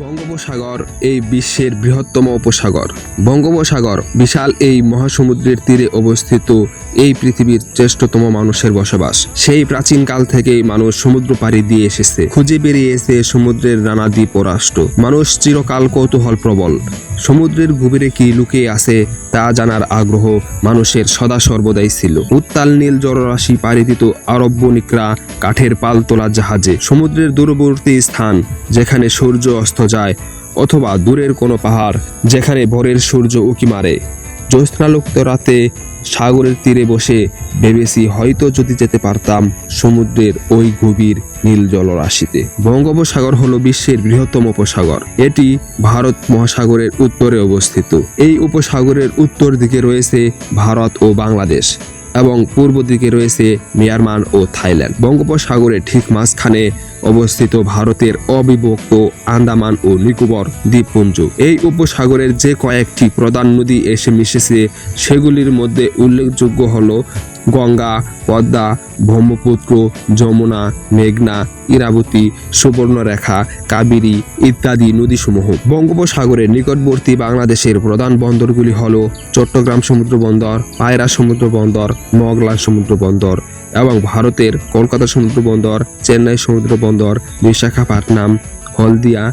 বঙ্গোপসাগর এই বিশ্বের বৃহত্তম উপসাগর। বঙ্গোপসাগর বিশাল এই মহাসমুদ্রের তীরে অবস্থিত এই পৃথিবীর শ্রেষ্ঠতম মানুষের বসবাস। সেই প্রাচীন কাল থেকেই মানুষ সমুদ্র পাড়ি দিয়ে এসেছে। খুঁজে বেরিয়েছে সমুদ্রের নানা দ্বীপ রাষ্ট্র। মানুষ চিরকাল কৌতূহল প্রবল সমুদ্রের গভীরে কি লুকিয়ে আছে তা জানার আগ্রহ মানুষের সদা সর্বদাই ছিল। উত্তাল নীল জলরাশি পাড়ি দিত আরব বণিকরা কাঠের পাল তোলা জাহাজে সমুদ্রের দূরবর্তী স্থান যেখানে সূর্য অস্ত যায় অথবা দূরের কোনো পাহাড় যেখানে ভরের সূর্য উকি মারে। জ্যোৎস্নালোকিত রাতে সাগরের তীরে বসে ভেবেছি হয়তো যদি যেতে পারতাম সমুদ্রের ওই গভীর নীল জলরাশিতে। বঙ্গোপসাগর হলো বিশ্বের বৃহত্তম উপসাগর। এটি ভারত মহাসাগরের উত্তরে অবস্থিত। এই উপসাগরের উত্তর দিকে রয়েছে ভারত ও বাংলাদেশ। এবং পূর্ব দিকে রয়েছে মিয়ানমার ও থাইল্যান্ড। বঙ্গোপসাগরের ঠিক মাঝখানে অবস্থিত ভারতের অবিভক্ত আন্দামান ও নিকোবর দ্বীপপুঞ্জ। এই উপসাগরের যে কয়েকটি প্রধান নদী এসে মিশেছে, সেগুলির মধ্যে উল্লেখযোগ্য হল গঙ্গা, পদ্মা, ব্রহ্মপুত্র, যমুনা, মেঘনা, ইরাবতী, সুবর্ণরেখা, কাবেরী ইত্যাদি নদীসমূহ। বঙ্গোপসাগরের নিকটবর্তী বাংলাদেশের প্রধান বন্দরগুলি হল চট্টগ্রাম সমুদ্র বন্দর, পায়রা সমুদ্র বন্দর মগলা সমুদ্র বন্দর এবং ভারতের কলকাতা সমুদ্র বন্দর, চেন্নাই সমুদ্র বন্দর বিশাখাপাটনাম হলদিয়া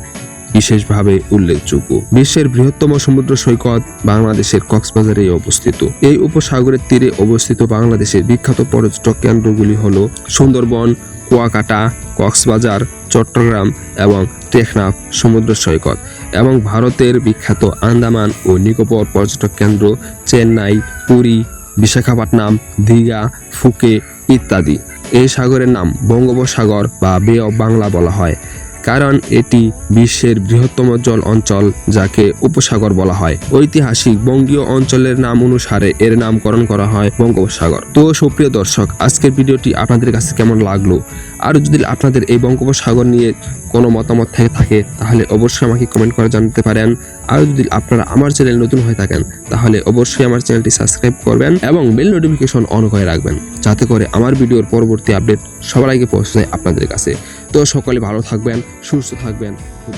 বিশেষভাবে উল্লেখযোগ্য। বিশ্বের বৃহত্তম সমুদ্র সৈকত বাংলাদেশের কক্সবাজারে অবস্থিত। এই উপসাগরের তীরে অবস্থিত বাংলাদেশের বিখ্যাত পর্যটক কেন্দ্রগুলি হল সুন্দরবন, কুয়াকাটা, কক্সবাজার, চট্টগ্রাম এবং টেকনাফ সমুদ্র সৈকত এবং ভারতের বিখ্যাত আন্দামান ও নিকোবর পর্যটক কেন্দ্র চেন্নাই, পুরী, বিশাখাপট্টনম, দীঘা, ফুকে ইত্যাদি। এই সাগরের নাম বঙ্গোপসাগর বা বে অফ বাংলা বলা হয়। কারণ এটি বিশ্বের বৃহত্তম জল অঞ্চল, যাকে উপসাগর বলা হয়। ঐতিহাসিক বঙ্গীয় অঞ্চলের নাম অনুসারে এর নামকরণ করা হয় বঙ্গোপসাগর। তো সুপ্রিয় দর্শক, আজকের ভিডিওটি আপনাদের কাছে কেমন লাগল? আর যদি আপনাদের এই বঙ্গোপসাগর নিয়ে কোনো মতামত থেকে থাকে, তাহলে অবশ্যই আমাকে কমেন্ট করে জানাতে পারেন। আর যদি আপনারা আমার চ্যানেল নতুন হয়ে থাকেন, তাহলে অবশ্যই আমার চ্যানেলটি সাবস্ক্রাইব করবেন এবং বেল নোটিফিকেশন অন করে রাখবেন, যাতে করে আমার ভিডিওর পরবর্তী আপডেট সবার আগে পৌঁছে যায় আপনাদের কাছে। তো সকলে ভালো থাকবেন সুস্থ থাকবেন। খুব